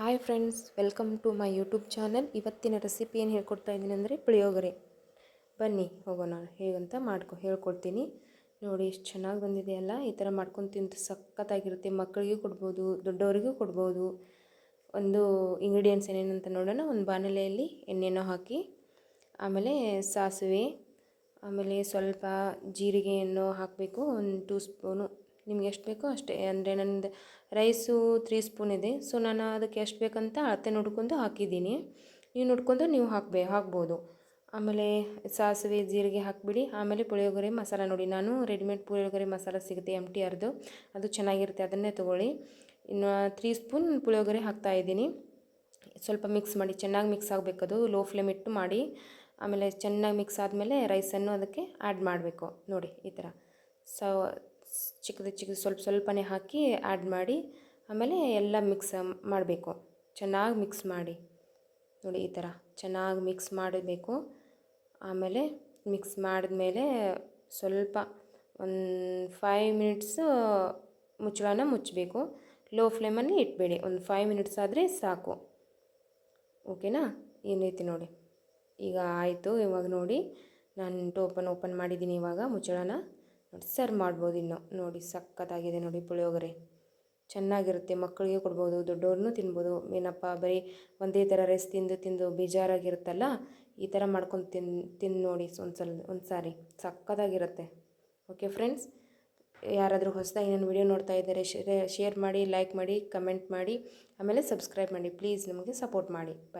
Hi friends welcome to my YouTube channel ಇವತ್ತಿನ recipe ಏನು ಹೇಳ್ಕೊಡ್ತಾ ಇದ್ದೀನಿ ಅಂದರೆ ಪುಳಿಯೋಗರೆ. ಬನ್ನಿ, ಹೋಗೋಣ. ಹೇಗಂತ ಮಾಡ್ಕೊ, ಹೇಳ್ಕೊಡ್ತೀನಿ. ನೋಡಿ, ಎಷ್ಟು ಚೆನ್ನಾಗಿ ಬಂದಿದೆಯಲ್ಲ ಈ ಥರ ಮಾಡ್ಕೊಂಡು ತಿಂದು ಸಖತ್ತಾಗಿರುತ್ತೆ. ಮಕ್ಕಳಿಗೂ ಕೊಡ್ಬೋದು, ದೊಡ್ಡವರಿಗೂ ಕೊಡ್ಬೋದು. ಒಂದು ಇಂಗ್ರೀಡಿಯೆಂಟ್ಸ್ ಏನೇನಂತ ನೋಡೋಣ. ಒಂದು ಬಾಣಲೆಯಲ್ಲಿ ಎಣ್ಣೆನೋ ಹಾಕಿ, ಆಮೇಲೆ ಸಾಸಿವೆ, ಆಮೇಲೆ ಸ್ವಲ್ಪ ಜೀರಿಗೆಯನ್ನು ಹಾಕಬೇಕು. ಒಂದು ಟೂ ಸ್ಪೂನು ನಿಮ್ಗೆ ಎಷ್ಟು ಬೇಕೋ ಅಷ್ಟೇ. ಅಂದರೆ ನಂದು ರೈಸು ತ್ರೀ ಸ್ಪೂನ್ ಇದೆ. ಸೊ ನಾನು ಅದಕ್ಕೆ ಎಷ್ಟು ಬೇಕಂತ ಅಳತೆ ನೋಡ್ಕೊಂಡು ಹಾಕಿದ್ದೀನಿ. ನೀವು ನೋಡ್ಕೊಂಡು ನೀವು ಹಾಕ್ಬೇ ಹಾಕ್ಬೋದು. ಆಮೇಲೆ ಸಾಸಿವೆ, ಜೀರಿಗೆ ಹಾಕಿಬಿಡಿ. ಆಮೇಲೆ ಪುಳಿಯೋಗರೆ ಮಸಾಲ ನೋಡಿ. ನಾನು ರೆಡಿಮೇಡ್ ಪುಳಿಯೋಗರೆ ಮಸಾಲ ಸಿಗುತ್ತೆ ಎಂ ಟಿ ಆರ್ದು ಅದು ಚೆನ್ನಾಗಿರುತ್ತೆ. ಅದನ್ನೇ ತೊಗೊಳ್ಳಿ. ಇನ್ನು ತ್ರೀ ಸ್ಪೂನ್ ಪುಳಿಯೋಗರೆ ಹಾಕ್ತಾಯಿದ್ದೀನಿ ಸ್ವಲ್ಪ ಮಿಕ್ಸ್ ಮಾಡಿ. ಚೆನ್ನಾಗಿ ಮಿಕ್ಸ್ ಆಗಬೇಕದು ಲೋ ಫ್ಲೇಮ್ ಇಟ್ಟು ಮಾಡಿ. ಆಮೇಲೆ ಚೆನ್ನಾಗಿ ಮಿಕ್ಸ್ ಆದಮೇಲೆ ರೈಸನ್ನು ಅದಕ್ಕೆ ಆ್ಯಡ್ ಮಾಡಬೇಕು. ನೋಡಿ, ಈ ಥರ. ಸೊ ಚಿಕ್ಕದು ಚಿಕ್ಕದು ಸ್ವಲ್ಪ ಸ್ವಲ್ಪನೇ ಹಾಕಿ ಆ್ಯಡ್ ಮಾಡಿ, ಆಮೇಲೆ ಎಲ್ಲ ಮಿಕ್ಸ್ ಮಾಡಬೇಕು. ಚೆನ್ನಾಗಿ ಮಿಕ್ಸ್ ಮಾಡಿ. ನೋಡಿ ಈ ಥರ ಚೆನ್ನಾಗಿ ಮಿಕ್ಸ್ ಮಾಡಬೇಕು. ಆಮೇಲೆ ಮಿಕ್ಸ್ ಮಾಡಿದ್ಮೇಲೆ ಸ್ವಲ್ಪ ಒಂದು ಫೈವ್ ಮಿನಿಟ್ಸು ಮುಚ್ಚಳನ ಮುಚ್ಚಬೇಕು. ಲೋ ಫ್ಲೇಮಲ್ಲಿ ಇಟ್ಬೇಡಿ. ಒಂದು ಫೈವ್ ಮಿನಿಟ್ಸ್ ಆದರೆ ಸಾಕು. ಓಕೆನಾ ಈ ರೀತಿ ನೋಡಿ. ಈಗ ಆಯಿತು ಇವಾಗ ನೋಡಿ. ನಾನು ಟೋಪನ್ ಓಪನ್ ಮಾಡಿದ್ದೀನಿ ಇವಾಗ ಮುಚ್ಚಳನ ನೋಡಿ ಸರ್ವ್ ಮಾಡ್ಬೋದು ಇನ್ನು. ನೋಡಿ, ಸಖತ್ತಾಗಿದೆ ನೋಡಿ ಪುಳಿಯೋಗರೆ. ಚೆನ್ನಾಗಿರುತ್ತೆ, ಮಕ್ಕಳಿಗೆ ಕೊಡ್ಬೋದು ದೊಡ್ಡವ್ರನ್ನೂ ತಿನ್ಬೋದು. ಏನಪ್ಪ, ಬರೀ ಒಂದೇ ಥರ ರೈಸ್ ತಿಂದು ತಿಂದು ಬೇಜಾರಾಗಿರುತ್ತಲ್ಲ? ಈ ಥರ ಮಾಡ್ಕೊಂಡು ತಿನ್ ತಿಂದು ನೋಡಿ ಒಂದು ಸಲ ಒಂದು ಸಾರಿ ಸಖತ್ತಾಗಿರುತ್ತೆ. ಓಕೆ ಫ್ರೆಂಡ್ಸ್ ಯಾರಾದರೂ ಹೊಸದಾಗಿ ನಾನು ವಿಡಿಯೋ ನೋಡ್ತಾ ಇದ್ದಾರೆ ಶೇರ್ ಮಾಡಿ ಲೈಕ್ ಮಾಡಿ ಕಮೆಂಟ್ ಮಾಡಿ, ಆಮೇಲೆ ಸಬ್ಸ್ಕ್ರೈಬ್ ಮಾಡಿ. ಪ್ಲೀಸ್ ನಮಗೆ ಸಪೋರ್ಟ್ ಮಾಡಿ. ಬಾಯ್